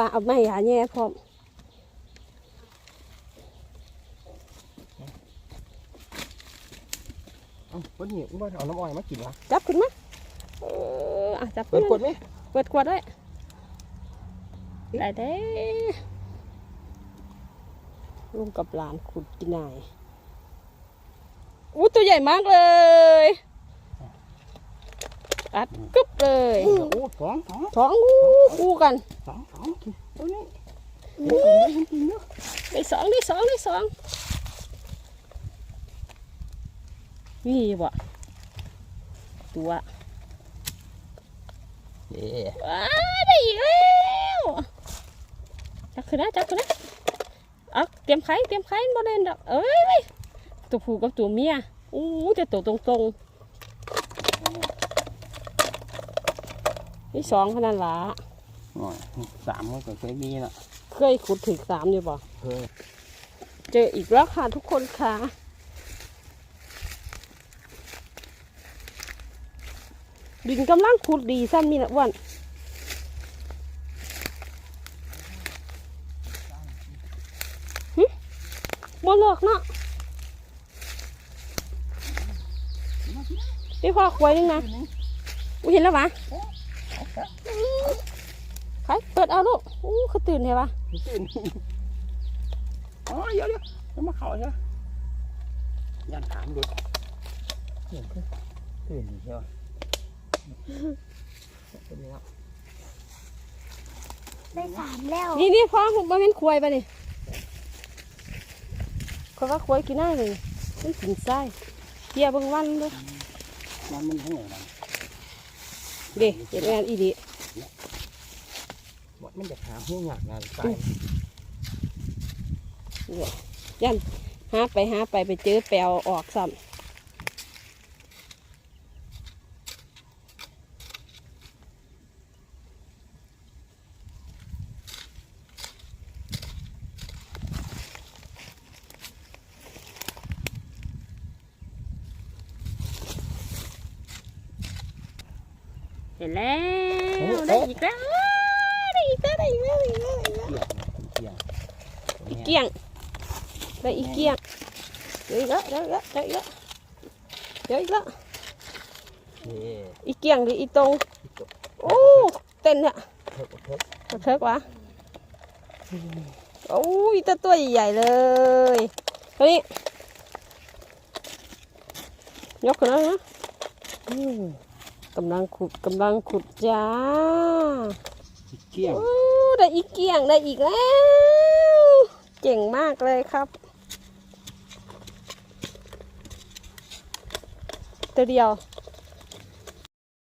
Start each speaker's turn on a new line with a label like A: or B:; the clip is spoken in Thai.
A: ปลาเอาไม่หาแย่พร้อม
B: เอ้าวันนี้ว่าเอาน้ำอ้อยมากินวะ
A: จับขึ้นมาเอออะจับ
B: เปิด
A: ขึ้น
B: ขวดไหม
A: เปิดขวดได้ได้เด้ลุงกับหลานขุดกินนายอู้ตัวใหญ่มากเลย อัดกึบเลย
B: โอ้สองสอง
A: ท้องอู้คู่กัน
B: สองสองกินตัวนี้กินได้กินเนาะ
A: ได้สองได้สองได้สองนี่บ่ตัว
B: เอ๊ะ
A: ว้าได้อีกแล้วจับขึ้นนะจับขึ้นนะเอาเตรียมไข่เตรียมไข่บ่เล่นดอกเอ้ยเว้ยตัวผู้กับตัวเมียอู้จะตัวตรงตรงๆ นี่สองขนาดละ
B: หน่อยสามมันก็เคยมีละ
A: เคยขุดถึงสามอยู่บ่
B: เคย
A: เจออีกแล้วค่ะทุกคนค่ะดินกำลังขุดดีซ้ำนี่นะอ้วนหึบ่เลิกเนาะพี่พ่อควายนึงนะอุ้ยเห็นแล้วปะ ใครเปิดเอาลูกอู้เขาตื่นเหรอวะ
B: ตื่นอ๋อเดี๋ยวเดี๋ยวจะมาเข่าใช่ไหมยันถามดูเห็นคือตื่นดีใช่ไหมเป็นแล้ว
C: ได้สามแล้ว
A: นี่นี่พ่อผมมาเป็นควายปะนี่เขาว่าควายกินได้เลยมันกินไส้เกี่ยเบางวันเลย
B: มันมันทั้งไหนมัน
A: เด็เห็นงานอีดี
B: มันจะหาหูหยักงานตาย
A: ยันหาไปหาไปไปเจอแปลวออกซ้ำ เห็นแล้วได้อีกแล้วได้อีกแล้วได้อีกแล้วได้อีกแล้วได้อีกแล้ว
B: เกี่ยง
A: อีเกียงได้อีเกียงเดี๋ยวอีกแล้วเดี๋ยวอีกแล้วเดี๋ยวอีกแล้วเดี๋ยวอีกแล้ว
B: เอ๊ะ
A: อีเกียงหรืออีตรงโอ้เต้นเนี่ย
B: เทิกเทิก
A: เทิกวะโอ้ยตัวตัวใหญ่ๆเลยตัวนี้ยกขึ้นแล้วนะอืม กำลังขุดกำลังขุดจ้า
B: เกี่ยง
A: โอ้ได้อีเกียงได้อีกแล้ว เก่งมากเลยครับตัวเดียว